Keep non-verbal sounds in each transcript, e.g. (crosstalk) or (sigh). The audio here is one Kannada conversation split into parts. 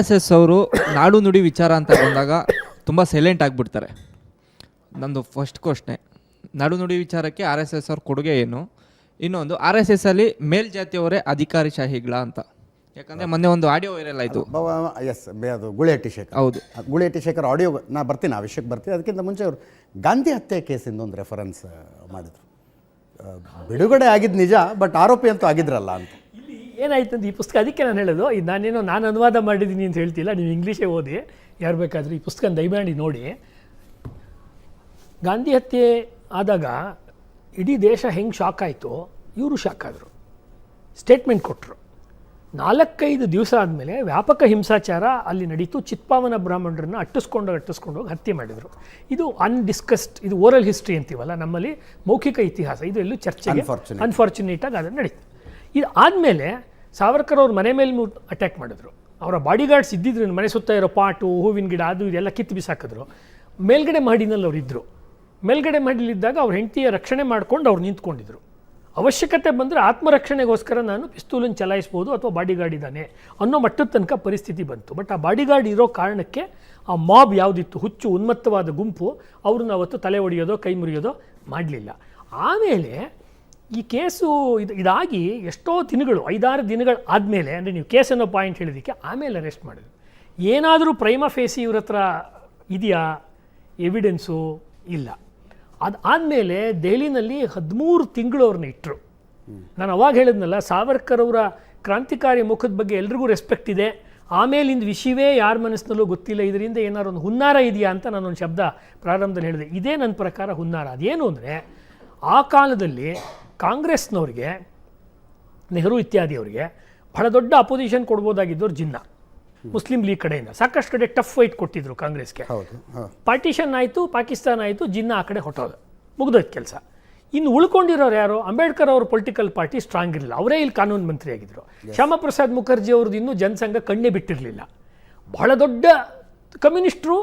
ಎಸ್ ಎಸ್ ಅವರು ನಾಡು ನುಡಿ ವಿಚಾರ ಅಂತ ಬಂದಾಗ ತುಂಬ ಸೈಲೆಂಟ್ ಆಗಿಬಿಡ್ತಾರೆ. ನಂದು ಫಸ್ಟ್ ಕ್ವಶ್ನೆ ನಾಡು ನುಡಿ ವಿಚಾರಕ್ಕೆ ಆರ್ ಎಸ್ ಎಸ್ ಅವ್ರ ಕೊಡುಗೆ ಏನು? ಇನ್ನೊಂದು ಆರ್ ಎಸ್ ಎಸ್ ಅಲ್ಲಿ ಮೇಲ್ಜಾತಿಯವರೇ ಅಧಿಕಾರಿಶಾಹಿಗಳ ಅಂತ. ಯಾಕಂದ್ರೆ ಮೊನ್ನೆ ಒಂದು ಆಡಿಯೋ ವೈರಲ್ ಆಯಿತು. ಎಸ್ ಅದು ಗುಳಿಹಟ್ಟಿ ಶೇಖರ್. ಹೌದು. ಆ ಗುಳಿಹಟ್ಟಿ ಶೇಖರ್ ಆಡಿಯೋ ನಾ ಬರ್ತೀನಿ ಆ ವಿಷಯಕ್ಕೆ ಬರ್ತೀನಿ. ಅದಕ್ಕಿಂತ ಮುಂಚೆ ಅವರು ಗಾಂಧಿ ಹತ್ಯೆ ಕೇಸಿಂದ ಒಂದು ರೆಫರೆನ್ಸ್ ಮಾಡಿದರು. ಬಿಡುಗಡೆ ಆಗಿದ್ದು ನಿಜ ಬಟ್ ಆರೋಪಿ ಅಂತೂ ಆಗಿದ್ರಲ್ಲ ಅಂತ. ಏನಾಯ್ತು ಅಂತ ಈ ಪುಸ್ತಕ? ಅದಕ್ಕೆ ನಾನು ಹೇಳೋದು ಇದು ನಾನೇನೋ ನಾನು ಅನುವಾದ ಮಾಡಿದ್ದೀನಿ ಅಂತ ಹೇಳ್ತಿಲ್ಲ ನೀವು ಇಂಗ್ಲೀಷೇ ಓದಿ ಯಾರು ಬೇಕಾದರೂ ಈ ಪುಸ್ತಕ ದಯಮಾಡಿ ನೋಡಿ. ಗಾಂಧಿ ಹತ್ಯೆ ಆದಾಗ ಇಡೀ ದೇಶ ಹೆಂಗೆ ಶಾಕ್ ಆಯಿತು ಇವರು ಶಾಕ್ ಆದರು. ಸ್ಟೇಟ್ಮೆಂಟ್ ಕೊಟ್ಟರು ನಾಲ್ಕೈದು ದಿವಸ ಆದಮೇಲೆ ವ್ಯಾಪಕ ಹಿಂಸಾಚಾರ ಅಲ್ಲಿ ನಡೀತು. ಚಿತ್ಪಾವನ ಬ್ರಾಹ್ಮಣರನ್ನು ಅಟ್ಟಿಸ್ಕೊಂಡು ಅಟ್ಟಿಸ್ಕೊಂಡು ಹೋಗಿ ಹತ್ಯೆ ಮಾಡಿದರು. ಇದು ಅನ್ಡಿಸ್ಕಸ್ಡ್ ಇದು ಓರಲ್ ಹಿಸ್ಟ್ರಿ ಅಂತೀವಲ್ಲ ನಮ್ಮಲ್ಲಿ ಮೌಖಿಕ ಇತಿಹಾಸ ಇದು ಎಲ್ಲೂ ಚರ್ಚೆ. ಅನ್ಫಾರ್ಚುನೇಟಾಗಿ ಅದು ನಡೀತು. ಇದು ಆದಮೇಲೆ ಸಾವರ್ಕರ್ ಅವ್ರ ಮನೆ ಮೇಲೆ ಅಟ್ಯಾಕ್ ಮಾಡಿದ್ರು. ಅವರ ಬಾಡಿಗಾರ್ಡ್ಸ್ ಇದ್ದಿದ್ರು, ಮನೆ ಸುತ್ತ ಇರೋ ಪಾಟು, ಹೂವಿನ ಗಿಡ, ಅದು ಇದೆಲ್ಲ ಕಿತ್ತು ಬಿಸಾಕಿದ್ರು. ಮೇಲ್ಗಡೆ ಮಾಡಿನಲ್ಲಿ ಅವ್ರು ಇದ್ದರು ಮೇಲ್ಗಡೆ ಮಾಡಿಲಿದ್ದಾಗ ಅವ್ರ ಹೆಂಡತಿಯ ರಕ್ಷಣೆ ಮಾಡ್ಕೊಂಡು ಅವ್ರು ನಿಂತ್ಕೊಂಡಿದ್ರು. ಅವಶ್ಯಕತೆ ಬಂದರೆ ಆತ್ಮರಕ್ಷಣೆಗೋಸ್ಕರ ನಾನು ಪಿಸ್ತೂಲನ್ನು ಚಲಾಯಿಸ್ಬೋದು ಅಥವಾ ಬಾಡಿಗಾರ್ಡ್ ಇದ್ದಾನೆ ಅನ್ನೋ ಮಟ್ಟದ ತನಕ ಪರಿಸ್ಥಿತಿ ಬಂತು. ಬಟ್ ಆ ಬಾಡಿಗಾರ್ಡ್ ಇರೋ ಕಾರಣಕ್ಕೆ ಆ ಮಾಬ್ ಯಾವುದಿತ್ತು? ಹುಚ್ಚು, ಉನ್ಮತ್ತವಾದ ಗುಂಪು, ಅವ್ರನ್ನ ಅವತ್ತು ತಲೆ ಒಡೆಯೋದೋ, ಕೈ ಮುರಿಯೋದೋ ಮಾಡಲಿಲ್ಲ. ಆಮೇಲೆ ಈ ಕೇಸು ಇದು, ಇದಾಗಿ ಎಷ್ಟೋ ದಿನಗಳು, ಐದಾರು ದಿನಗಳು ಆದಮೇಲೆ, ಅಂದರೆ ನೀವು ಕೇಸ್ ಅನ್ನೋ ಪಾಯಿಂಟ್ ಹೇಳಿದ್ದಕ್ಕೆ ಆಮೇಲೆ ಅರೆಸ್ಟ್ ಮಾಡಿದ್ರು. ಏನಾದರೂ ಪ್ರೈಮ ಫೇಸಿ ಇವ್ರ ಹತ್ರ ಇದೆಯಾ? ಎವಿಡೆನ್ಸು ಇಲ್ಲ. ಅದು ಆದಮೇಲೆ ದೆಹಲಿನಲ್ಲಿ ಹದಿಮೂರು ತಿಂಗಳು ಅವ್ರನ್ನ ಇಟ್ಟರು ನಾನು ಅವಾಗ ಹೇಳಿದ್ನಲ್ಲ, ಸಾವರ್ಕರ್ ಅವರ ಕ್ರಾಂತಿಕಾರಿ ಮುಖದ ಬಗ್ಗೆ ಎಲ್ರಿಗೂ ರೆಸ್ಪೆಕ್ಟ್ ಇದೆ. ಆಮೇಲಿಂದ ವಿಷಯವೇ ಯಾರ ಮನಸ್ಸಿನಲ್ಲೂ ಗೊತ್ತಿಲ್ಲ, ಇದರಿಂದ ಏನಾದ್ರು ಒಂದು ಹುನ್ನಾರ ಇದೆಯಾ ಅಂತ ನಾನೊಂದು ಶಬ್ದ ಪ್ರಾರಂಭದಲ್ಲಿ ಹೇಳಿದೆ. ಇದೇ ನನ್ನ ಪ್ರಕಾರ ಹುನ್ನಾರ. ಅದೇನು ಅಂದರೆ, ಆ ಕಾಲದಲ್ಲಿ ಕಾಂಗ್ರೆಸ್ನವ್ರಿಗೆ ನೆಹರು ಇತ್ಯಾದಿಯವರಿಗೆ ಬಹಳ ದೊಡ್ಡ ಅಪೋಸಿಷನ್ ಕೊಡ್ಬೋದಾಗಿದ್ದವ್ರು ಜಿನ್ನಾ ಮುಸ್ಲಿಂ ಲೀಗ್ ಕಡೆಯಿಂದ. ಸಾಕಷ್ಟು ಕಡೆ ಟಫ್ ಫೈಟ್ ಕೊಟ್ಟಿದ್ರು ಕಾಂಗ್ರೆಸ್ಗೆ. ಪಾರ್ಟಿಷನ್ ಆಯಿತು ಪಾಕಿಸ್ತಾನ ಆಯಿತು ಜಿನ್ನಾ ಆ ಕಡೆ ಹೊಟ್ಟೋದು. ಮುಗ್ದೋಯ್ತು ಕೆಲಸ. ಇನ್ನು ಉಳ್ಕೊಂಡಿರೋರು ಯಾರು? ಅಂಬೇಡ್ಕರ್ ಅವ್ರ ಪೊಲಿಟಿಕಲ್ ಪಾರ್ಟಿ ಸ್ಟ್ರಾಂಗ್ ಇರಲಿಲ್ಲ. ಅವರೇ ಇಲ್ಲಿ ಕಾನೂನು ಮಂತ್ರಿ ಆಗಿದ್ದರು ಶ್ಯಾಮಪ್ರಸಾದ್ ಮುಖರ್ಜಿ ಅವ್ರದ್ದು ಇನ್ನೂ ಜನಸಂಘ ಕಣ್ಣೇ ಬಿಟ್ಟಿರಲಿಲ್ಲ. ಬಹಳ ದೊಡ್ಡ ಕಮ್ಯುನಿಸ್ಟ್ರು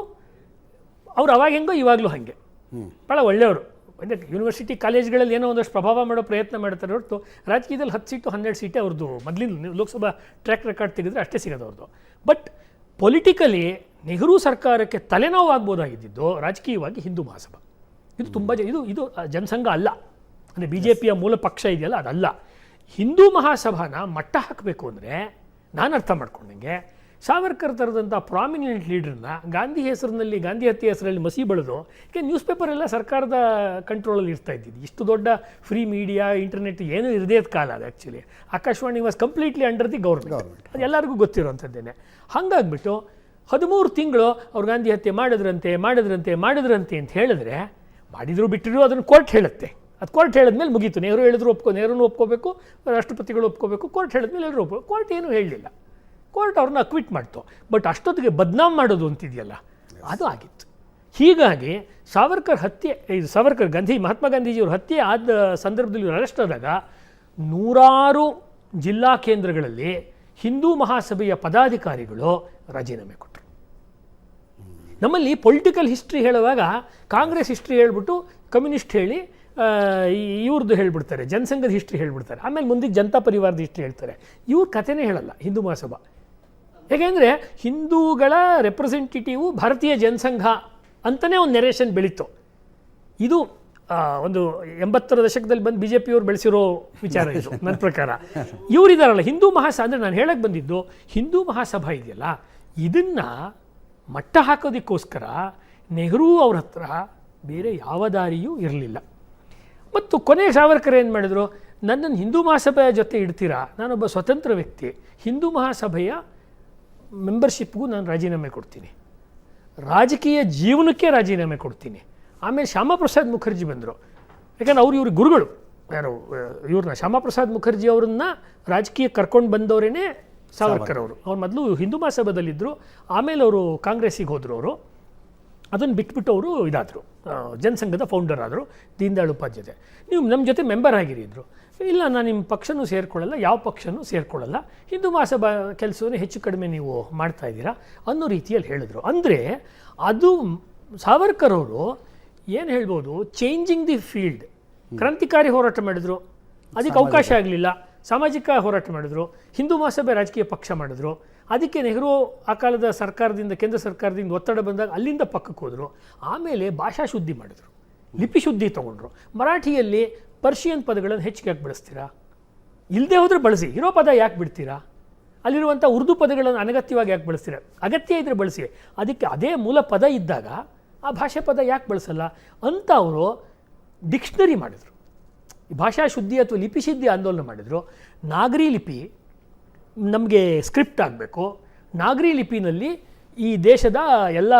ಅವ್ರು ಅವಾಗ ಹೆಂಗೋ ಇವಾಗಲೂ ಹಾಗೆ. ಭಾಳ ಒಳ್ಳೆಯವರು. ಅಂದರೆ ಯೂನಿವರ್ಸಿಟಿ ಕಾಲೇಜ್ಗಳಲ್ಲಿ ಏನೋ ಒಂದಷ್ಟು ಪ್ರಭಾವ ಮಾಡೋ ಪ್ರಯತ್ನ ಮಾಡ್ತಾರೆ ಹೊರತು ರಾಜಕೀಯದಲ್ಲಿ ಹತ್ತು ಸೀಟು ಹನ್ನೆರಡು ಸೀಟೇ ಅವ್ರದ್ದು ಮೊದಲಿನ ಲೋಕಸಭಾ ಟ್ರ್ಯಾಕ್ ರೆಕಾರ್ಡ್ ತೆಗೆದ್ರೆ ಅಷ್ಟೇ ಸಿಗೋದು ಅವ್ರದ್ದು ಬಟ್ ಪೊಲಿಟಿಕಲಿ ನೆಹರು ಸರ್ಕಾರಕ್ಕೆ ತಲೆನೋವು ಆಗ್ಬೋದಾಗಿದ್ದು ರಾಜಕೀಯವಾಗಿ ಹಿಂದೂ ಮಹಾಸಭಾ. ಇದು ತುಂಬ ಜ ಇದು ಇದು ಜನಸಂಘ ಅಲ್ಲ. ಅಂದರೆ ಬಿ ಜೆ ಪಿಯ ಮೂಲ ಪಕ್ಷ ಇದೆಯಲ್ಲ ಅದಲ್ಲ. ಹಿಂದೂ ಮಹಾಸಭಾನ ಮಟ್ಟ ಹಾಕಬೇಕು ಅಂದರೆ ನಾನು ಅರ್ಥ ಮಾಡ್ಕೊಂಡಂಗೆ ಸಾವರ್ಕರ್ ಥರದಂಥ ಪ್ರಾಮಿನೆಂಟ್ ಲೀಡ್ರನ್ನ ಗಾಂಧಿ ಹೆಸರಿನಲ್ಲಿ ಗಾಂಧಿ ಹತ್ಯೆ ಹೆಸರಲ್ಲಿ ಮಸಿ ಬೆಳೆದು ಈಗ ನ್ಯೂಸ್ ಪೇಪರ್ ಎಲ್ಲ ಸರ್ಕಾರದ ಕಂಟ್ರೋಲಲ್ಲಿ ಇರ್ತಾ ಇದ್ದಿದ್ದು. ಇಷ್ಟು ದೊಡ್ಡ ಫ್ರೀ ಮೀಡಿಯಾ ಇಂಟರ್ನೆಟ್ ಏನೂ ಇರದೇ ಕಾಲ ಅದು actually Akashvani was completely under the government ಅದು ಎಲ್ಲರಿಗೂ ಗೊತ್ತಿರೋಂಥದ್ದೇನೆ ಹಾಗಾಗ್ಬಿಟ್ಟು ಹದಿಮೂರು ತಿಂಗಳು ಅವ್ರು ಗಾಂಧಿ ಹತ್ಯೆ ಮಾಡಿದ್ರಂತೆ ಮಾಡಿದ್ರಂತೆ ಮಾಡಿದ್ರಂತೆ ಅಂತ ಹೇಳಿದ್ರೆ ಮಾಡಿದ್ರು ಬಿಟ್ಟಿರು ಅದನ್ನು ಕೋರ್ಟ್ ಹೇಳುತ್ತೆ. ಅದು ಕೋರ್ಟ್ ಹೇಳಿದ್ಮೇಲೆ ಮುಗೀತು. ನೆಹರು ಹೇಳಿದ್ರು ಒಪ್ಕೋ ನೆಹರೂ ಒಪ್ಕೋಬೇಕು ರಾಷ್ಟ್ರಪತಿಗಳು ಒಪ್ಕೋಬೇಕು ಕೋರ್ಟ್ ಹೇಳಿದ್ಮೇಲೆ ಎಲ್ಲರೂ ಒಪ್ಕೋ ಕೋರ್ಟ್ ಏನೂ ಹೇಳಲಿಲ್ಲ. ಕೋರ್ಟ್ ಅವ್ರನ್ನ ಅಕ್ವಿಟ್ ಮಾಡ್ತು. ಬಟ್ ಅಷ್ಟೊತ್ತಿಗೆ ಬದ್ನಾಮ್ ಮಾಡೋದು ಅಂತಿದೆಯಲ್ಲ, ಅದು ಆಗಿತ್ತು. ಹೀಗಾಗಿ ಸಾವರ್ಕರ್ ಹತ್ಯೆ ಇದು ಸಾವರ್ಕರ್ ಗಾಂಧಿ, ಮಹಾತ್ಮ ಗಾಂಧೀಜಿಯವ್ರ ಹತ್ಯೆ ಆದ ಸಂದರ್ಭದಲ್ಲಿ ಇವ್ರು ಅರೆಸ್ಟ್ ಆದಾಗ ನೂರಾರು ಜಿಲ್ಲಾ ಕೇಂದ್ರಗಳಲ್ಲಿ ಹಿಂದೂ ಮಹಾಸಭೆಯ ಪದಾಧಿಕಾರಿಗಳು ರಾಜೀನಾಮೆ ಕೊಟ್ಟರು ನಮ್ಮಲ್ಲಿ ಪೊಲಿಟಿಕಲ್ ಹಿಸ್ಟ್ರಿ ಹೇಳುವಾಗ ಕಾಂಗ್ರೆಸ್ ಹಿಸ್ಟ್ರಿ ಹೇಳ್ಬಿಟ್ಟು ಕಮ್ಯುನಿಸ್ಟ್ ಹೇಳಿ ಇವ್ರದ್ದು ಹೇಳ್ಬಿಡ್ತಾರೆ, ಜನಸಂಘದ ಹಿಸ್ಟ್ರಿ ಹೇಳ್ಬಿಡ್ತಾರೆ. ಆಮೇಲೆ ಮುಂದಿಗೆ ಜನತಾ ಪರಿವಾರದ ಹಿಸ್ಟ್ರಿ ಹೇಳ್ತಾರೆ. ಇವ್ರ ಕಥೆನೇ ಹೇಳಲ್ಲ, ಹಿಂದೂ ಮಹಾಸಭಾ. ಯಾಕೆಂದರೆ ಹಿಂದೂಗಳ ರೆಪ್ರೆಸೆಂಟೇಟಿವು ಭಾರತೀಯ ಜನಸಂಘ ಅಂತಲೇ ಒಂದು ನೆರೇಷನ್ ಬೆಳೀತು. ಇದು ಒಂದು ಎಂಬತ್ತರ ದಶಕದಲ್ಲಿ ಬಂದು ಬಿ ಜೆ ಪಿಯವರು ಬೆಳೆಸಿರೋ ವಿಚಾರ ಇದು, ನನ್ನ ಪ್ರಕಾರ. ಇವರಿದಾರಲ್ಲ, ಹಿಂದೂ ಮಹಾಸಭಾ ಅಂದರೆ ನಾನು ಹೇಳಕ್ಕೆ ಬಂದಿದ್ದು, ಹಿಂದೂ ಮಹಾಸಭಾ ಇದೆಯಲ್ಲ, ಇದನ್ನು ಮಟ್ಟ ಹಾಕೋದಕ್ಕೋಸ್ಕರ ನೆಹರು ಅವ್ರ ಹತ್ರ ಬೇರೆ ಯಾವ ದಾರಿಯೂ ಇರಲಿಲ್ಲ. ಮತ್ತು ಕೊನೆ ಸಾವರ್ಕರ್ ಏನು ಮಾಡಿದ್ರು, ನನ್ನನ್ನು ಹಿಂದೂ ಮಹಾಸಭೆಯ ಜೊತೆ ಇಡ್ತೀರಾ, ನಾನೊಬ್ಬ ಸ್ವತಂತ್ರ ವ್ಯಕ್ತಿ, ಹಿಂದೂ ಮಹಾಸಭೆಯ ಮೆಂಬರ್ಶಿಪ್ಗೂ ನಾನು ರಾಜೀನಾಮೆ ಕೊಡ್ತೀನಿ. ರಾಜಕೀಯ ಜೀವನಕ್ಕೆ ರಾಜೀನಾಮೆ ಕೊಡ್ತೀನಿ. ಆಮೇಲೆ ಶ್ಯಾಮಪ್ರಸಾದ್ ಮುಖರ್ಜಿ ಬಂದರು. ಯಾಕಂದ್ರೆ ಅವ್ರು ಇವ್ರಿಗೆ ಗುರುಗಳು. ಯಾರು ಇವ್ರನ್ನ ಶ್ಯಾಮಪ್ರಸಾದ್ ಮುಖರ್ಜಿ ಅವರನ್ನ ರಾಜಕೀಯ ಕರ್ಕೊಂಡು ಬಂದವರೇನೆ ಸಾವರ್ಕರ್ ಅವರು. ಅವ್ರು ಮೊದಲು ಹಿಂದೂ ಮಹಾಸಭಾದಲ್ಲಿದ್ದರು ಆಮೇಲೆ ಅವರು ಕಾಂಗ್ರೆಸ್ಸಿಗೆ ಹೋದರು ಅವರು. ಅದನ್ನು ಬಿಟ್ಬಿಟ್ಟು ಅವರು ಇದಾದರು. ಜನಸಂಘದ ಫೌಂಡರ್ ಆದರು ದೀನ್ದಯಾಳ್ ಉಪಾಧ್ಯಾಯ. ನೀವು ನಮ್ಮ ಜೊತೆ ಮೆಂಬರ್ ಆಗಿರಿದ್ರು ಇಲ್ಲ ನಾನು ನಿಮ್ಮ ಪಕ್ಷನೂ ಸೇರಿಕೊಳ್ಳಲ್ಲ ಯಾವ ಪಕ್ಷನೂ ಸೇರಿಕೊಳ್ಳಲ್ಲ. ಹಿಂದೂ ಮಹಾಸಭಾ ಕೆಲಸವನ್ನು ಹೆಚ್ಚು ಕಡಿಮೆ ನೀವು ಮಾಡ್ತಾ ಇದ್ದೀರಾ ಅನ್ನೋ ರೀತಿಯಲ್ಲಿ ಹೇಳಿದ್ರು. ಅಂದರೆ ಅದು ಸಾವರ್ಕರ್ ಅವರು ಏನು ಹೇಳ್ಬೋದು ಚೇಂಜಿಂಗ್ ದಿ ಫೀಲ್ಡ್ ಕ್ರಾಂತಿಕಾರಿ ಹೋರಾಟ ಮಾಡಿದ್ರು. ಅದಕ್ಕೆ ಅವಕಾಶ ಆಗಲಿಲ್ಲ. ಸಾಮಾಜಿಕ ಹೋರಾಟ ಮಾಡಿದ್ರು. ಹಿಂದೂ ಮಹಾಸಭೆ ರಾಜಕೀಯ ಪಕ್ಷ ಮಾಡಿದ್ರು. ಅದಕ್ಕೆ ನೆಹರು ಆ ಕಾಲದ ಸರ್ಕಾರದಿಂದ, ಕೇಂದ್ರ ಸರ್ಕಾರದಿಂದ ಒತ್ತಡ ಬಂದಾಗ ಅಲ್ಲಿಂದ ಪಕ್ಕಕ್ಕೆ ಹೋದರು. ಆಮೇಲೆ ಭಾಷಾ ಶುದ್ಧಿ ಮಾಡಿದ್ರು. ಲಿಪಿ ಶುದ್ಧಿ ತೊಗೊಂಡ್ರು. ಮರಾಠಿಯಲ್ಲಿ ಪರ್ಷಿಯನ್ ಪದಗಳನ್ನು ಹೆಚ್ಚಿಗೆ ಯಾಕೆ ಬಳಸ್ತೀರಾ? ಇಲ್ಲದೆ ಹೋದರೆ ಬಳಸಿ. ಇರೋ ಪದ ಯಾಕೆ ಬಿಡ್ತೀರಾ? ಅಲ್ಲಿರುವಂಥ ಉರ್ದು ಪದಗಳನ್ನು ಅನಗತ್ಯವಾಗಿ ಯಾಕೆ ಬಳಸ್ತೀರಾ? ಅಗತ್ಯ ಇದ್ದರೆ ಬಳಸಿ. ಅದಕ್ಕೆ ಅದೇ ಮೂಲ ಪದ ಇದ್ದಾಗ ಆ ಭಾಷೆ ಪದ ಯಾಕೆ ಬಳಸಲ್ಲ? ಅಂತ ಅವರು ಡಿಕ್ಷನರಿ ಮಾಡಿದರು. ಭಾಷಾ ಶುದ್ಧಿ ಅಥವಾ ಲಿಪಿ ಶುದ್ಧಿ ಆಂದೋಲನ ಮಾಡಿದರು. ನಾಗರಿ ಲಿಪಿ ನಮಗೆ ಸ್ಕ್ರಿಪ್ಟ್ ಆಗಬೇಕು. ನಾಗರಿ ಲಿಪಿನಲ್ಲಿ ಈ ದೇಶದ ಎಲ್ಲ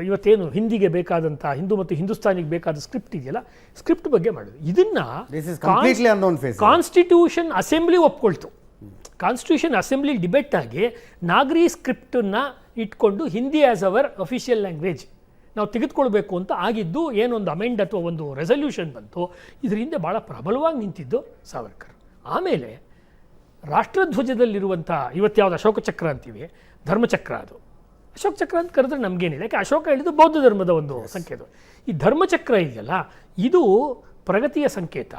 ಇವತ್ತೇನು ಹಿಂದಿಗೆ ಬೇಕಾದಂಥ ಹಿಂದೂ ಮತ್ತು ಹಿಂದೂಸ್ತಾನಿಗೆ ಬೇಕಾದ ಸ್ಕ್ರಿಪ್ಟ್ ಇದೆಯಲ್ಲ ಸ್ಕ್ರಿಪ್ಟ್ ಬಗ್ಗೆ ಮಾಡೋದು ಇದನ್ನ. ಕಾನ್ಸ್ಟಿಟ್ಯೂಷನ್ ಅಸೆಂಬ್ಲಿ ಒಪ್ಕೊಳ್ತು. ಕಾನ್ಸ್ಟಿಟ್ಯೂಷನ್ ಅಸೆಂಬ್ಲಿ ಡಿಬೇಟ್ ಆಗಿ ನಾಗರಿ ಸ್ಕ್ರಿಪ್ಟನ್ನು ಇಟ್ಕೊಂಡು Hindi as our official language ನಾವು ತೆಗೆದುಕೊಳ್ಬೇಕು ಅಂತ ಆಗಿದ್ದು ಏನೊಂದು ಅಮೆಂಡ್ ಅಥವಾ ಒಂದು ರೆಸಲ್ಯೂಷನ್ ಬಂತು. ಇದರಿಂದ ಭಾಳ ಪ್ರಬಲವಾಗಿ ನಿಂತಿದ್ದು ಸಾವರ್ಕರ್. ಆಮೇಲೆ ರಾಷ್ಟ್ರಧ್ವಜದಲ್ಲಿರುವಂಥ ಇವತ್ತು ಯಾವುದು ಅಶೋಕ ಚಕ್ರ ಅಂತೀವಿ ಧರ್ಮಚಕ್ರ ಅದು. ಅಶೋಕ ಚಕ್ರ ಅಂತ ಕರೆದ್ರೆ ನಮಗೇನಿಲ್ಲ ಯಾಕೆ ಅಶೋಕ ಹೇಳಿದ್ದು ಬೌದ್ಧ ಧರ್ಮದ ಒಂದು ಸಂಕೇತ. ಈ ಧರ್ಮಚಕ್ರ ಇದೆಯಲ್ಲ ಇದು ಪ್ರಗತಿಯ ಸಂಕೇತ.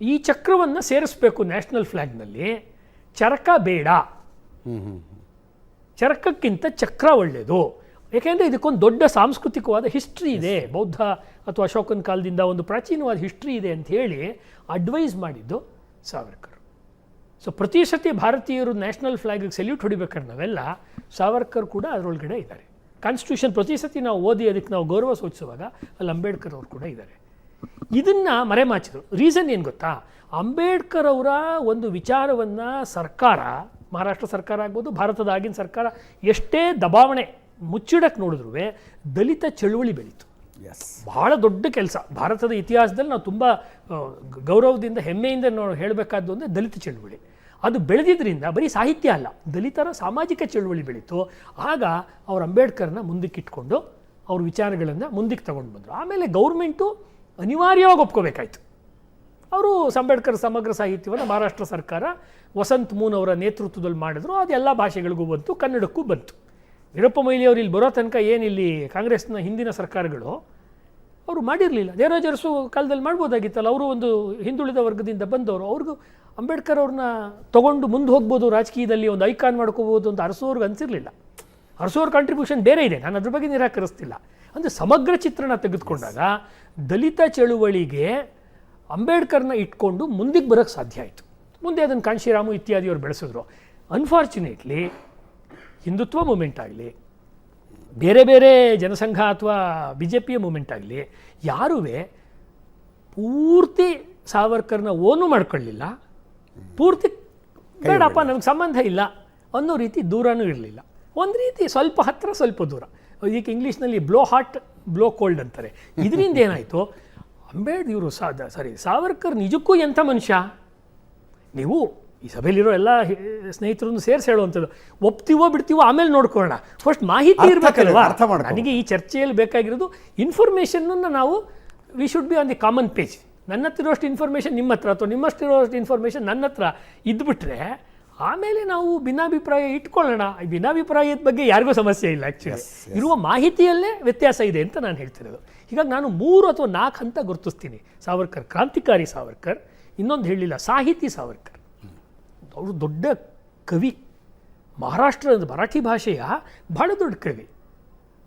ಈ ಚಕ್ರವನ್ನು ಸೇರಿಸ್ಬೇಕು ನ್ಯಾಷನಲ್ ಫ್ಲ್ಯಾಗ್ನಲ್ಲಿ ಚರಕ ಬೇಡ. ಚರಕಕ್ಕಿಂತ ಚಕ್ರ ಒಳ್ಳೆಯದು ಏಕೆಂದರೆ ಇದಕ್ಕೊಂದು ದೊಡ್ಡ ಸಾಂಸ್ಕೃತಿಕವಾದ ಹಿಸ್ಟ್ರಿ ಇದೆ. ಬೌದ್ಧ ಅಥವಾ ಅಶೋಕನ ಕಾಲದಿಂದ ಒಂದು ಪ್ರಾಚೀನವಾದ ಹಿಸ್ಟ್ರಿ ಇದೆ ಅಂತ ಹೇಳಿ ಅಡ್ವೈಸ್ ಮಾಡಿದ್ದು ಸಾವರ್ಕರ್ ಸೊ ಪ್ರತಿ ಸತಿ ಭಾರತೀಯರು ನ್ಯಾಷನಲ್ ಫ್ಲಾಗ್ಗೆ ಸೆಲ್ಯೂಟ್ ಹೊಡಿಬೇಕಾದ್ರೆ ನಾವೆಲ್ಲ ಸಾವರ್ಕರ್ ಕೂಡ ಅದರೊಳಗಡೆ ಇದ್ದಾರೆ. ಕಾನ್ಸ್ಟಿಟ್ಯೂಷನ್ ಪ್ರತಿ ಸತಿ ನಾವು ಓದಿ ಅದಕ್ಕೆ ನಾವು ಗೌರವ ಸೂಚಿಸುವಾಗ ಅಲ್ಲಿ ಅಂಬೇಡ್ಕರ್ ಅವರು ಕೂಡ ಇದ್ದಾರೆ. ಇದನ್ನು ಮರೆಮಾಚಿದ್ರು. ರೀಸನ್ ಏನು ಗೊತ್ತಾ? ಅಂಬೇಡ್ಕರ್ ಅವರ ಒಂದು ವಿಚಾರವನ್ನು ಸರ್ಕಾರ ಮಹಾರಾಷ್ಟ್ರ ಸರ್ಕಾರ ಆಗ್ಬೋದು ಭಾರತದ ಆಗಿನ ಸರ್ಕಾರ ಎಷ್ಟೇ ದಬಾವಣೆ ಮುಚ್ಚಿಡಕ್ಕೆ ನೋಡಿದ್ರು ದಲಿತ ಚಳುವಳಿ ಬೆಳೀತು. ಎಸ್ ಬಹಳ ದೊಡ್ಡ ಕೆಲಸ. ಭಾರತದ ಇತಿಹಾಸದಲ್ಲಿ ನಾವು ತುಂಬ ಗೌರವದಿಂದ ಹೆಮ್ಮೆಯಿಂದ ನಾವು ಹೇಳಬೇಕಾದ್ದು ಅಂದರೆ ದಲಿತ ಚಳುವಳಿ. ಅದು ಬೆಳೆದಿದ್ದರಿಂದ ಬರೀ ಸಾಹಿತ್ಯ ಅಲ್ಲ, ದಲಿತರ ಸಾಮಾಜಿಕ ಚಳುವಳಿ ಬೆಳೀತು. ಆಗ ಅವರು ಅಂಬೇಡ್ಕರ್ನ ಮುಂದಕ್ಕಿಟ್ಕೊಂಡು ಅವ್ರ ವಿಚಾರಗಳನ್ನು ಮುಂದಕ್ಕೆ ತಗೊಂಡು ಬಂದರು. ಆಮೇಲೆ ಗೌರ್ಮೆಂಟು ಅನಿವಾರ್ಯವಾಗಿ ಒಪ್ಕೋಬೇಕಾಯ್ತು. ಅವರು ಅಂಬೇಡ್ಕರ್ ಸಮಗ್ರ ಸಾಹಿತ್ಯವನ್ನು ಮಹಾರಾಷ್ಟ್ರ ಸರ್ಕಾರ ವಸಂತ್ ಮೂನ್ ಅವರ ನೇತೃತ್ವದಲ್ಲಿ ಮಾಡಿದ್ರು. ಅದು ಎಲ್ಲ ಭಾಷೆಗಳಿಗೂ ಬಂತು, ಕನ್ನಡಕ್ಕೂ ಬಂತು. ವೀರಪ್ಪ ಮೊಯ್ಲಿ ಅವರು ಇಲ್ಲಿ ಬರೋ ತನಕ ಏನಿಲ್ಲಿ ಕಾಂಗ್ರೆಸ್ನ ಹಿಂದಿನ ಸರ್ಕಾರಗಳು ಅವರು ಮಾಡಿರಲಿಲ್ಲ. ದೇವರಾಜ ಕಾಲದಲ್ಲಿ ಮಾಡ್ಬೋದಾಗಿತ್ತಲ್ಲ, ಅವರು ಒಂದು ಹಿಂದುಳಿದ ವರ್ಗದಿಂದ ಬಂದವರು. ಅವ್ರಿಗೂ ಅಂಬೇಡ್ಕರ್ ಅವ್ರನ್ನ ತಗೊಂಡು ಮುಂದೆ ಹೋಗ್ಬೋದು, ರಾಜಕೀಯದಲ್ಲಿ ಒಂದು ಐಕಾನ್ ಮಾಡ್ಕೋಬೋದು ಅಂತ ಅರಸೋರ್ಗೆ ಅನಿಸಿರಲಿಲ್ಲ. ಅರಸೋರ್ ಕಾಂಟ್ರಿಬ್ಯೂಷನ್ ಬೇರೆ ಇದೆ, ನಾನು ಅದ್ರ ಬಗ್ಗೆ ನಿರಾಕರಿಸ್ತಿಲ್ಲ. ಅಂದರೆ ಸಮಗ್ರ ಚಿತ್ರಣ ತೆಗೆದುಕೊಂಡಾಗ ದಲಿತ ಚಳುವಳಿಗೆ ಅಂಬೇಡ್ಕರ್ನ ಇಟ್ಕೊಂಡು ಮುಂದಿಗೆ ಬರೋಕ್ಕೆ ಸಾಧ್ಯ ಆಯಿತು. ಮುಂದೆ ಅದನ್ನು ಕಾಂಶಿರಾಮು ಇತ್ಯಾದಿಯವರು ಬೆಳೆಸಿದ್ರು. ಅನ್ಫಾರ್ಚುನೇಟ್ಲಿ ಹಿಂದುತ್ವ ಮೂಮೆಂಟ್ ಆಗಲಿ ಬೇರೆ ಬೇರೆ ಜನಸಂಘ ಅಥವಾ ಬಿ ಜೆ ಪಿಯ ಮೂಮೆಂಟ್ ಆಗಲಿ ಯಾರೂ ಪೂರ್ತಿ ಸಾವರ್ಕರ್ನ ಓನು ಮಾಡ್ಕೊಳ್ಳಿಲ್ಲ ಪೂರ್ತಿ ಬೇಡಪ್ಪ ನಮಗೆ ಸಂಬಂಧ ಇಲ್ಲ ಅನ್ನೋ ರೀತಿ ದೂರನೂ ಇರಲಿಲ್ಲ. ಒಂದು ರೀತಿ ಸ್ವಲ್ಪ ಹತ್ತಿರ ಸ್ವಲ್ಪ ದೂರ. ಈಗ ಇಂಗ್ಲೀಷ್ನಲ್ಲಿ ಬ್ಲೋ ಹಾಟ್ ಬ್ಲೋ ಕೋಲ್ಡ್ ಅಂತಾರೆ. ಇದರಿಂದ (laughs) ಏನಾಯಿತು? ಅಂಬೇಡ್ ಇವರು ಸಾ ಸಾರಿ ಸಾವರ್ಕರ್ ನಿಜಕ್ಕೂ ಎಂಥ ಮನುಷ್ಯ? ನೀವು ಈ ಸಭೆಯಲ್ಲಿರೋ ಎಲ್ಲ ಸ್ನೇಹಿತರನ್ನು ಸೇರಿಸಿ ಹೇಳುವಂಥದ್ದು ಒಪ್ತೀವೋ ಬಿಡ್ತೀವೋ ಆಮೇಲೆ ನೋಡ್ಕೊಳ್ಳೋಣ. ಫಸ್ಟ್ ಮಾಹಿತಿ ಇರಬೇಕಲ್ವ? ಅರ್ಥ ಮಾಡಿ ನನಗೆ ಈ ಚರ್ಚೆಯಲ್ಲಿ ಬೇಕಾಗಿರೋದು ಇನ್ಫಾರ್ಮೇಷನ್ನ ನಾವು we should be on the common page ನನ್ನ ಹತ್ರ ಇರೋಷ್ಟು ಇನ್ಫಾರ್ಮೇಷನ್ ನಿಮ್ಮ ಹತ್ರ ಅಥವಾ ನಿಮ್ಮಷ್ಟು ಇರೋಷ್ಟು ಇನ್ಫಾರ್ಮೇಷನ್ ನನ್ನ ಹತ್ರ ಇದ್ಬಿಟ್ರೆ ಆಮೇಲೆ ನಾವು ಭಿನ್ನಾಭಿಪ್ರಾಯ ಇಟ್ಕೊಳ್ಳೋಣ. ಈ ಭಿನ್ನಾಭಿಪ್ರಾಯದ ಬಗ್ಗೆ ಯಾರಿಗೂ ಸಮಸ್ಯೆ ಇಲ್ಲ ಆ್ಯಕ್ಚುಲಿ ಇರುವ ಮಾಹಿತಿಯಲ್ಲೇ ವ್ಯತ್ಯಾಸ ಇದೆ ಅಂತ ನಾನು ಹೇಳ್ತಿರೋದು. ಹೀಗಾಗಿ ನಾನು ಮೂರು ಅಥವಾ ನಾಲ್ಕು ಹಂತ ಗುರುತಿಸ್ತೀನಿ. ಸಾವರ್ಕರ್ ಕ್ರಾಂತಿಕಾರಿ ಸಾವರ್ಕರ್. ಇನ್ನೊಂದು ಹೇಳಿಲ್ಲ ಸಾಹಿತಿ ಸಾವರ್ಕರ್. ಅವರು ದೊಡ್ಡ ಕವಿ. ಮಹಾರಾಷ್ಟ್ರದ ಮರಾಠಿ ಭಾಷೆಯ ಬಹಳ ದೊಡ್ಡ ಕವಿ.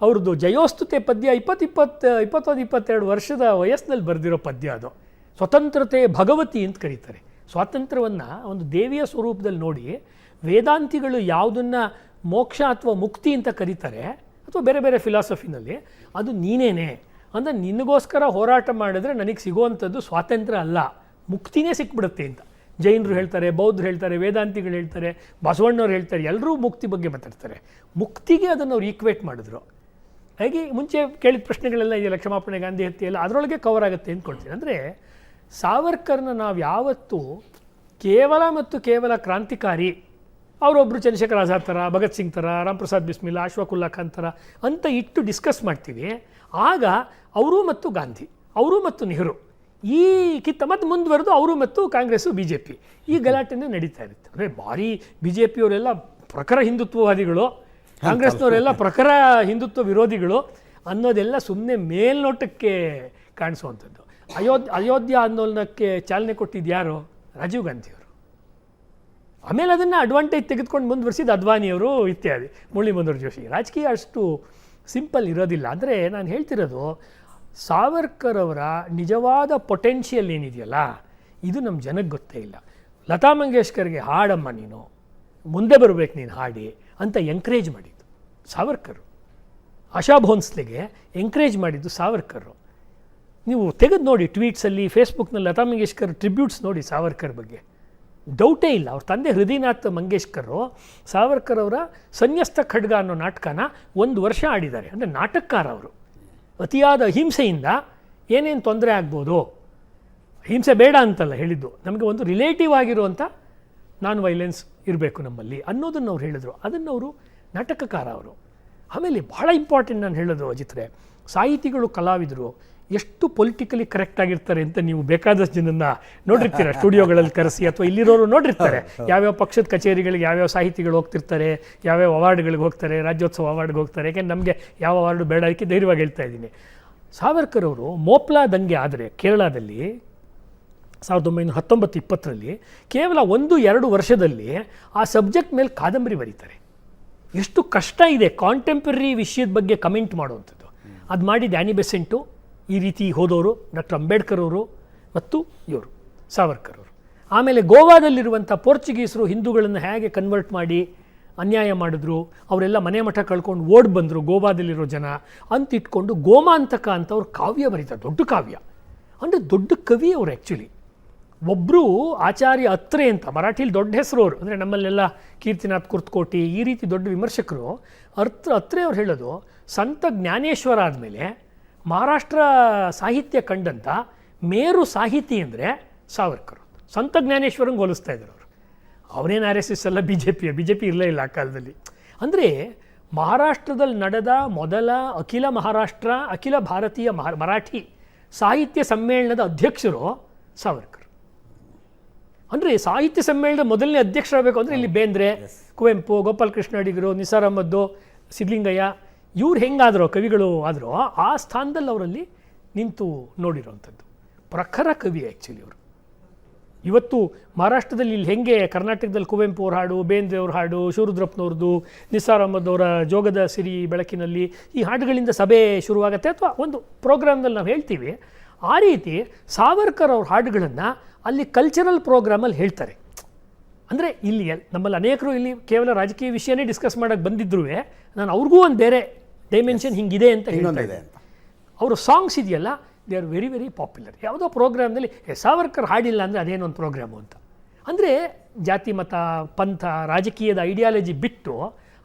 ಅವ್ರದ್ದು ಜಯೋಸ್ತುತೆ ಪದ್ಯ ಇಪ್ಪತ್ತು ಇಪ್ಪತ್ತು ಇಪ್ಪತ್ತೊಂದು, ಇಪ್ಪತ್ತೆರಡು ವರ್ಷದ ವಯಸ್ಸಿನಲ್ಲಿ ಬರೆದಿರೋ ಪದ್ಯ ಅದು. ಸ್ವತಂತ್ರತೆ ಭಗವತಿ ಅಂತ ಕರೀತಾರೆ. ಸ್ವಾತಂತ್ರ್ಯವನ್ನು ಒಂದು ದೇವಿಯ ಸ್ವರೂಪದಲ್ಲಿ ನೋಡಿ ವೇದಾಂತಿಗಳು ಯಾವುದನ್ನು ಮೋಕ್ಷ ಅಥವಾ ಮುಕ್ತಿ ಅಂತ ಕರೀತಾರೆ ಅಥವಾ ಬೇರೆ ಬೇರೆ ಫಿಲಾಸಫಿನಲ್ಲಿ, ಅದು ನೀನೇನೆ ಅಂದರೆ ನಿನಗೋಸ್ಕರ ಹೋರಾಟ ಮಾಡಿದ್ರೆ ನನಗೆ ಸಿಗುವಂಥದ್ದು ಸ್ವಾತಂತ್ರ್ಯ ಅಲ್ಲ, ಮುಕ್ತಿನೇ ಸಿಕ್ಬಿಡುತ್ತೆ ಅಂತ. ಜೈನರು ಹೇಳ್ತಾರೆ, ಬೌದ್ಧರು ಹೇಳ್ತಾರೆ, ವೇದಾಂತಿಗಳು ಹೇಳ್ತಾರೆ, ಬಸವಣ್ಣವ್ರು ಹೇಳ್ತಾರೆ, ಎಲ್ಲರೂ ಮುಕ್ತಿ ಬಗ್ಗೆ ಮಾತಾಡ್ತಾರೆ. ಮುಕ್ತಿಗೆ ಅದನ್ನು ಅವ್ರು ಈಕ್ವೇಟ್ ಮಾಡಿದ್ರು. ಹಾಗೆ ಮುಂಚೆ ಕೇಳಿದ ಪ್ರಶ್ನೆಗಳೆಲ್ಲ ಇದೆಯಲ್ಲ, ಕ್ಷಮಾಪಣೆ, ಗಾಂಧಿ ಹತ್ಯೆ ಎಲ್ಲ, ಅದರೊಳಗೆ ಕವರ್ ಆಗುತ್ತೆ ಅಂದ್ಕೊಳ್ತೀನಿ ಅಂದರೆ ಸಾವರ್ಕರ್ನ ನಾವು ಯಾವತ್ತೂ ಕೇವಲ ಮತ್ತು ಕೇವಲ ಕ್ರಾಂತಿಕಾರಿ ಅವರೊಬ್ಬರು ಚಂದ್ರಶೇಖರ್ ಆಜಾದ್ ಥರ, ಭಗತ್ ಸಿಂಗ್ ಥರ ರಾಮ್ ಪ್ರಸಾದ್ ಬಿಸ್ಮಿಲ್ಲಾ ಅಶ್ವಕುಲ್ಲಾ ಖಾನ್ ಥರ ಅಂತ ಇಟ್ಟು ಡಿಸ್ಕಸ್ ಮಾಡ್ತೀವಿ. ಆಗ ಅವರು ಮತ್ತು ಗಾಂಧಿ, ಅವರು ಮತ್ತು ನೆಹರು ಈ ಕಿತ್ತ ಮತ್ತು ಮುಂದುವರೆದು ಅವರು ಮತ್ತು ಕಾಂಗ್ರೆಸ್ಸು ಬಿ ಜೆ ಪಿ ಈ ಗಲಾಟೆನೇ ನಡೀತಾ ಇರುತ್ತೆ. ಅಂದರೆ ಭಾರಿ ಬಿ ಜೆ ಪಿಯವರೆಲ್ಲ ಪ್ರಖರ ಹಿಂದುತ್ವವಾದಿಗಳು ಕಾಂಗ್ರೆಸ್ನವರೆಲ್ಲ ಪ್ರಖರ ಹಿಂದುತ್ವ ವಿರೋಧಿಗಳು ಅನ್ನೋದೆಲ್ಲ ಸುಮ್ಮನೆ ಮೇಲ್ನೋಟಕ್ಕೆ ಕಾಣಿಸುವಂಥದ್ದು. ಅಯೋಧ್ಯ ಅಯೋಧ್ಯ ಆಂದೋಲನಕ್ಕೆ ಚಾಲನೆ ಕೊಟ್ಟಿದ್ದು ಯಾರು? ರಾಜೀವ್ ಗಾಂಧಿಯವರು. ಆಮೇಲೆ ಅದನ್ನು ಅಡ್ವಾಂಟೇಜ್ ತೆಗೆದುಕೊಂಡು ಮುಂದುವರಿಸಿದ ಅದ್ವಾನಿಯವರು ಇತ್ಯಾದಿ. ಮುರಳಿ ಮನೋಹರ್ ಜೋಶಿ. ರಾಜಕೀಯ ಅಷ್ಟು ಸಿಂಪಲ್ ಇರೋದಿಲ್ಲ. ಅಂದರೆ ನಾನು ಹೇಳ್ತಿರೋದು ಸಾವರ್ಕರ್ ಅವರ ನಿಜವಾದ ಪೊಟೆನ್ಷಿಯಲ್ ಏನಿದೆಯಲ್ಲ, ಇದು ನಮ್ಮ ಜನಕ್ಕೆ ಗೊತ್ತೇ ಇಲ್ಲ. ಲತಾ ಮಂಗೇಶ್ಕರ್ಗೆ ಹಾಡಮ್ಮ ನೀನು, ಮುಂದೆ ಬರಬೇಕು ನೀನು ಹಾಡಿ ಅಂತ ಎಂಕರೇಜ್ ಮಾಡಿದ್ದು ಸಾವರ್ಕರು. ಆಶಾ ಭೋನ್ಸ್ಲೆಗೆ ಎಂಕರೇಜ್ ಮಾಡಿದ್ದು ಸಾವರ್ಕರು. ನೀವು ತೆಗೆದು ನೋಡಿ ಟ್ವೀಟ್ಸಲ್ಲಿ ಫೇಸ್ಬುಕ್ನಲ್ಲಿ ಲತಾ ಮಂಗೇಶ್ಕರ್ ಟ್ರಿಬ್ಯೂಟ್ಸ್ ನೋಡಿ ಸಾವರ್ಕರ್ ಬಗ್ಗೆ. ಡೌಟೇ ಇಲ್ಲ, ಅವ್ರ ತಂದೆ ಹೃದಯನಾಥ್ ಮಂಗೇಶ್ಕರು ಸಾವರ್ಕರ್ ಅವರ ಸನ್ಯಸ್ತ ಖಡ್ಗ ಅನ್ನೋ ನಾಟಕನ ಒಂದು ವರ್ಷ ಆಡಿದ್ದಾರೆ. ಅಂದರೆ ನಾಟಕಕಾರ ಅವರು. ಅತಿಯಾದ ಅಹಿಂಸೆಯಿಂದ ಏನೇನು ತೊಂದರೆ ಆಗ್ಬೋದು? ಹಿಂಸೆ ಬೇಡ ಅಂತಲ್ಲ ಹೇಳಿದ್ದು. ನಮಗೆ ಒಂದು ರಿಲೇಟಿವ್ ಆಗಿರುವಂಥ ನಾನ್ ವೈಲೆನ್ಸ್ ಇರಬೇಕು ನಮ್ಮಲ್ಲಿ ಅನ್ನೋದನ್ನು ಅವ್ರು ಹೇಳಿದರು. ಅದನ್ನು ಅವರು ನಾಟಕಕಾರ ಅವರು. ಆಮೇಲೆ ಬಹಳ ಇಂಪಾರ್ಟೆಂಟ್ ನಾನು ಹೇಳಿದ್ರು ಅಜಿತ್ರೆ. ಸಾಹಿತಿಗಳು, ಕಲಾವಿದರು ಎಷ್ಟು ಪೊಲಿಟಿಕಲಿ ಕರೆಕ್ಟ್ ಆಗಿರ್ತಾರೆ ಅಂತ ನೀವು ಬೇಕಾದಷ್ಟು ಜನನ್ನ ನೋಡಿರ್ತೀರ ಸ್ಟುಡಿಯೋಗಳಲ್ಲಿ ಕರೆಸಿ ಅಥವಾ ಇಲ್ಲಿರೋರು ನೋಡಿರ್ತಾರೆ. ಯಾವ್ಯಾವ ಪಕ್ಷದ ಕಚೇರಿಗಳಿಗೆ ಯಾವ್ಯಾವ ಸಾಹಿತಿಗಳು ಹೋಗ್ತಿರ್ತಾರೆ ಯಾವ್ಯಾವ ಅವಾರ್ಡ್ಗಳಿಗೆ ಹೋಗ್ತಾರೆ ರಾಜ್ಯೋತ್ಸವ ಅವಾರ್ಡ್ಗೆ ಹೋಗ್ತಾರೆ ಯಾಕೆಂದ್ರೆ ನಮಗೆ ಯಾವ ಅವಾರ್ಡು ಬೇಡ ಅದಕ್ಕೆ ಧೈರ್ಯವಾಗಿ ಹೇಳ್ತಾ ಇದ್ದೀನಿ. ಸಾವರ್ಕರ್ ಅವರು ಮೋಪ್ಲಾ ದಂಗೆ ಆದರೆ ಕೇರಳದಲ್ಲಿ ಸಾವಿರದ ಒಂಬೈನೂರ ಹತ್ತೊಂಬತ್ತು ಇಪ್ಪತ್ತರಲ್ಲಿ ಕೇವಲ ಒಂದು ಎರಡು ವರ್ಷದಲ್ಲಿ ಆ ಸಬ್ಜೆಕ್ಟ್ ಮೇಲೆ ಕಾದಂಬರಿ ಬರೀತಾರೆ. ಎಷ್ಟು ಕಷ್ಟ ಇದೆ ಕಾಂಟೆಂಪರರಿ ವಿಷಯದ ಬಗ್ಗೆ ಕಮೆಂಟ್ ಮಾಡುವಂಥದ್ದು. ಅದು ಮಾಡಿದ ಆ್ಯನಿ ಬೆಸೆಂಟು ಈ ರೀತಿ ಹೋದವರು ಡಾಕ್ಟರ್ ಅಂಬೇಡ್ಕರ್ ಅವರು ಮತ್ತು ಇವರು, ಸಾವರ್ಕರ್ ಅವರು. ಆಮೇಲೆ ಗೋವಾದಲ್ಲಿರುವಂಥ ಪೋರ್ಚುಗೀಸರು ಹಿಂದೂಗಳನ್ನು ಹೇಗೆ ಕನ್ವರ್ಟ್ ಮಾಡಿ ಅನ್ಯಾಯ ಮಾಡಿದ್ರು, ಅವರೆಲ್ಲ ಮನೆ ಮಠ ಕಳ್ಕೊಂಡು ಓಡ್ ಬಂದರು ಗೋವಾದಲ್ಲಿರೋ ಜನ ಅಂತ ಇಟ್ಕೊಂಡು ಗೋಮಾಂತಕ ಅಂತ ಅವ್ರು ಕಾವ್ಯ ಬರೀತಾರೆ, ದೊಡ್ಡ ಕಾವ್ಯ. ಅಂದರೆ ದೊಡ್ಡ ಕವಿ ಅವರು ಆ್ಯಕ್ಚುಲಿ ಒಬ್ಬರು ಆಚಾರ್ಯ ಅತ್ರೆ ಅಂತ, ಮರಾಠಿಲಿ ದೊಡ್ಡ ಹೆಸರು ಅವರು, ಅಂದರೆ ನಮ್ಮಲ್ಲೆಲ್ಲ ಕೀರ್ತಿನಾಥ್ ಕುರ್ತಕೋಟಿ, ಈ ರೀತಿ ದೊಡ್ಡ ವಿಮರ್ಶಕರು, ಅರ್ಥ ಅತ್ರೆ ಅವ್ರು ಹೇಳೋದು, ಸಂತ ಜ್ಞಾನೇಶ್ವರ ಆದಮೇಲೆ ಮಹಾರಾಷ್ಟ್ರ ಸಾಹಿತ್ಯ ಕಂಡಂಥ ಮೇರು ಸಾಹಿತಿ ಅಂದರೆ ಸಾವರ್ಕರ್. ಸಂತ ಜ್ಞಾನೇಶ್ವರಂಗೆ ಹೋಲಿಸ್ತಾ ಇದ್ರು ಅವರು. ಅವರೇನು ಆರ್ ಎಸ್ ಎಸ್ ಅಲ್ಲ ಬಿ ಜೆ ಪಿಯ ಬಿ ಜೆ ಪಿ ಇರಲೇ ಇಲ್ಲ ಆ ಕಾಲದಲ್ಲಿ. ಅಂದರೆ ಮಹಾರಾಷ್ಟ್ರದಲ್ಲಿ ನಡೆದ ಮೊದಲ ಅಖಿಲ ಮಹಾರಾಷ್ಟ್ರ ಅಖಿಲ ಭಾರತೀಯ ಮಹಾ ಮರಾಠಿ ಸಾಹಿತ್ಯ ಸಮ್ಮೇಳನದ ಅಧ್ಯಕ್ಷರು ಸಾವರ್ಕರ್. ಅಂದರೆ ಸಾಹಿತ್ಯ ಸಮ್ಮೇಳನದ ಮೊದಲನೇ ಅಧ್ಯಕ್ಷರಾಗಬೇಕು ಅಂದರೆ ಇಲ್ಲಿ ಬೇಂದ್ರೆ ಕುವೆಂಪು ಗೋಪಾಲಕೃಷ್ಣ ಅಡಿಗರು ನಿಸಾರ್ ಅಹಮದ್ದು ಸಿದ್ಲಿಂಗಯ್ಯ ಇವ್ರು ಹೆಂಗಾದರೂ, ಕವಿಗಳು ಆದರೂ, ಆ ಸ್ಥಾನದಲ್ಲಿ ಅವರಲ್ಲಿ ನಿಂತು ನೋಡಿರೋವಂಥದ್ದು ಪ್ರಖರ ಕವಿ ಆ್ಯಕ್ಚುಲಿ ಅವರು ಇವತ್ತು ಮಹಾರಾಷ್ಟ್ರದಲ್ಲಿ ಇಲ್ಲಿ ಹೆಂಗೆ ಕರ್ನಾಟಕದಲ್ಲಿ ಕುವೆಂಪು ಅವ್ರ ಹಾಡು, ಬೇಂದ್ರೆ ಅವ್ರ ಹಾಡು, ಶಿವರುದ್ರಪ್ಪನವ್ರದ್ದು ನಿಸಾರ್ ಅಹಮದ್ ಅವರ ಜೋಗದ ಸಿರಿ ಬೆಳಕಿನಲ್ಲಿ ಈ ಹಾಡುಗಳಿಂದ ಸಭೆ ಶುರುವಾಗುತ್ತೆ ಅಥವಾ ಒಂದು ಪ್ರೋಗ್ರಾಮ್ನಲ್ಲಿ ನಾವು ಹೇಳ್ತೀವಿ, ಆ ರೀತಿ ಸಾವರ್ಕರ್ ಅವ್ರ ಹಾಡುಗಳನ್ನು ಅಲ್ಲಿ ಕಲ್ಚರಲ್ ಪ್ರೋಗ್ರಾಮಲ್ಲಿ ಹೇಳ್ತಾರೆ. ಅಂದರೆ ಇಲ್ಲಿ ನಮ್ಮಲ್ಲಿ ಅನೇಕರು ಇಲ್ಲಿ ಕೇವಲ ರಾಜಕೀಯ ವಿಷಯನೇ ಡಿಸ್ಕಸ್ ಮಾಡೋಕ್ಕೆ ಬಂದಿದ್ರೂ ನಾನು ಅವ್ರಿಗೂ ಒಂದು ಬೇರೆ ಡೈಮೆನ್ಷನ್ ಹಿಂಗಿದೆ ಅಂತ ಹೇಳ್ತಾರೆ ಅವರು ಸಾಂಗ್ಸ್ ಇದೆಯಲ್ಲ they are very very popular ಯಾವುದೋ ಪ್ರೋಗ್ರಾಮ್ನಲ್ಲಿ ಸಾವರ್ಕರ್ ಹಾಡಿಲ್ಲ ಅಂದರೆ ಅದೇನೊಂದು ಪ್ರೋಗ್ರಾಮು ಅಂತ? ಅಂದರೆ ಜಾತಿ ಮತ ಪಂಥ ರಾಜಕೀಯದ ಐಡಿಯಾಲಜಿ ಬಿಟ್ಟು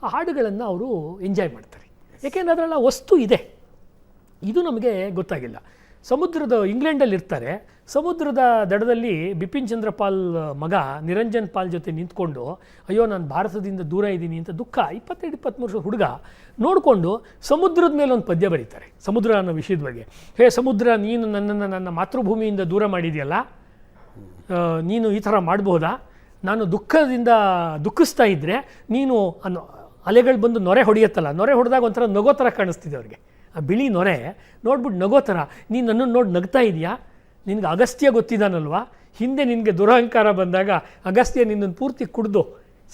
ಆ ಹಾಡುಗಳನ್ನು ಅವರು ಎಂಜಾಯ್ ಮಾಡ್ತಾರೆ. ಏಕೆಂದರೆ ಅದರಲ್ಲ ವಸ್ತು ಇದೆ. ಇದು ನಮಗೆ ಗೊತ್ತಾಗಿಲ್ಲ. ಸಮುದ್ರದ ಇಂಗ್ಲೆಂಡಲ್ಲಿ ಇರ್ತಾರೆ. ಸಮುದ್ರದ ದಡದಲ್ಲಿ ಬಿಪಿನ್ ಚಂದ್ರ ಪಾಲ್ ಮಗ ನಿರಂಜನ್ ಪಾಲ್ ಜೊತೆ ನಿಂತ್ಕೊಂಡು, ಅಯ್ಯೋ ನಾನು ಭಾರತದಿಂದ ದೂರ ಇದ್ದೀನಿ ಅಂತ ದುಃಖ ಇಪ್ಪತ್ತೆರಡು ಇಪ್ಪತ್ತ್ಮೂರು ವರ್ಷ ಹುಡುಗ ನೋಡಿಕೊಂಡು ಸಮುದ್ರದ ಮೇಲೆ ಒಂದು ಪದ್ಯ ಬರೀತಾರೆ, ಸಮುದ್ರ ಅನ್ನೋ ವಿಷಯದ ಬಗ್ಗೆ. ಹೇ ಸಮುದ್ರ, ನೀನು ನನ್ನನ್ನು ನನ್ನ ಮಾತೃಭೂಮಿಯಿಂದ ದೂರ ಮಾಡಿದೆಯಲ್ಲ? ನೀನು ಈ ಥರ ಮಾಡ್ಬೋದಾ? ನಾನು ದುಃಖದಿಂದ ದುಃಖಿಸ್ತಾ ಇದ್ದರೆ ನೀನು ಅನ್ನೋ ಅಲೆಗಳು ಬಂದು ನೊರೆ ಹೊಡೆಯುತ್ತಲ್ಲ, ನೊರೆ ಹೊಡೆದಾಗ ಒಂಥರ ನಗೋ ಥರ ಕಾಣಿಸ್ತಿದೆ ಅವ್ರಿಗೆ. ಆ ಬಿಳಿ ನೊರೆ ನೋಡ್ಬಿಟ್ಟು ನಗೋ ಥರ. ನೀನು ನನ್ನನ್ನು ನೋಡಿ ನಗ್ತಾ ಇದೆಯಾ? ನಿನಗೆ ಅಗಸ್ತ್ಯ ಗೊತ್ತಿದ್ದಾನಲ್ವಾ ಹಿಂದೆ ನಿನಗೆ ದುರಹಂಕಾರ ಬಂದಾಗ ಅಗಸ್ತ್ಯ ನಿನ್ನನ್ನು ಪೂರ್ತಿ ಕುಡಿದು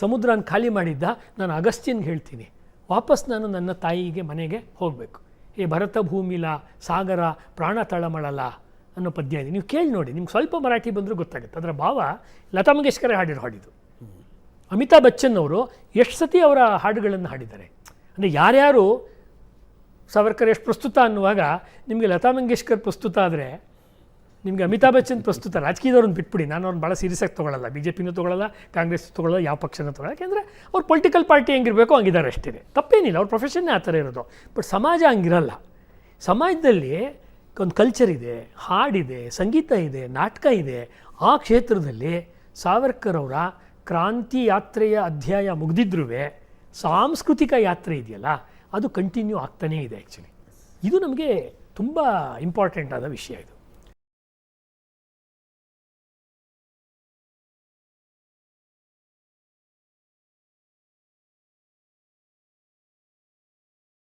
ಸಮುದ್ರನ ಖಾಲಿ ಮಾಡಿದ್ದ, ನಾನು ಅಗಸ್ತ್ಯನ್ಗೆ ಹೇಳ್ತೀನಿ. ವಾಪಸ್ ನಾನು ನನ್ನ ತಾಯಿಗೆ ಮನೆಗೆ ಹೋಗಬೇಕು. ಏ ಭರತ ಭೂಮಿಲ, ಸಾಗರ, ಪ್ರಾಣ ತಳಮಳಲ ಅನ್ನೋ ಪದ್ಯ ಇದೆ. ನೀವು ಕೇಳಿ ನೋಡಿ, ನಿಮ್ಗೆ ಸ್ವಲ್ಪ ಮರಾಠಿ ಬಂದರೂ ಗೊತ್ತಾಗುತ್ತೆ. ಅದರ ಭಾವ ಲತಾ ಮಂಗೇಶ್ಕರ್ ಹಾಡಿರೋ ಹಾಡಿದು. ಅಮಿತಾಬ್ ಬಚ್ಚನ್ ಅವರು ಎಷ್ಟು ಸತಿ ಅವರ ಹಾಡುಗಳನ್ನು ಹಾಡಿದ್ದಾರೆ? ಅಂದರೆ ಯಾರ್ಯಾರು ಸಾವರ್ಕರ್ ಎಷ್ಟು ಪ್ರಸ್ತುತ ಅನ್ನುವಾಗ ನಿಮಗೆ ಲತಾ ಮಂಗೇಶ್ಕರ್ ಪ್ರಸ್ತುತ ಆದರೆ, ನಿಮಗೆ ಅಮಿತಾಬ್ ಬಚ್ಚನ್ ಪ್ರಸ್ತುತ ರಾಜಕೀಯದವ್ರನ್ನ ಬಿಟ್ಬಿಡಿ. ನಾನು ಅವ್ರನ್ನ ಭಾಳ ಸೀರಿಯಸ್ ಆಗಿ ತೊಗೊಳ್ಳಲ್ಲ ಬಿ ಜೆ ಪಿನೂ ತೊಗೊಳ್ಳಲ್ಲ ಕಾಂಗ್ರೆಸ್ ತೊಗೊಳ್ಳಲ್ಲ ಯಾವ ಪಕ್ಷನ ತೊಗೊಳ್ಳಲ್ಲ ಯಾಕೆಂದರೆ ಅವ್ರು ಪೊಲಿಟಿಕಲ್ ಪಾರ್ಟಿ ಹೆಂಗಿರಬೇಕು ಹಂಗಿದ್ದಾರೆ ಅಷ್ಟೇ ತಪ್ಪೇನಿಲ್ಲ. ಅವ್ರ ಪ್ರೊಫೆಷನ್ನೇ ಆ ಥರ ಇರೋದು. ಬಟ್ ಸಮಾಜ ಹಂಗಿರಲ್ಲ. ಸಮಾಜದಲ್ಲಿ ಒಂದು ಕಲ್ಚರ್ ಇದೆ ಹಾಡಿದೆ ಸಂಗೀತ ಇದೆ, ನಾಟಕ ಇದೆ. ಆ ಕ್ಷೇತ್ರದಲ್ಲಿ ಸಾವರ್ಕರ್ ಅವರ ಕ್ರಾಂತಿ ಯಾತ್ರೆಯ ಅಧ್ಯಾಯ ಮುಗಿದಿದ್ರೂ ಸಾಂಸ್ಕೃತಿಕ ಯಾತ್ರೆ ಇದೆಯಲ್ಲ ಅದು ಕಂಟಿನ್ಯೂ ಆಗ್ತಾನೇ ಇದೆ ಆ್ಯಕ್ಚುಲಿ ಇದು ನಮಗೆ ತುಂಬ ಇಂಪಾರ್ಟೆಂಟ್ ಆದ ವಿಷಯ ಇದು.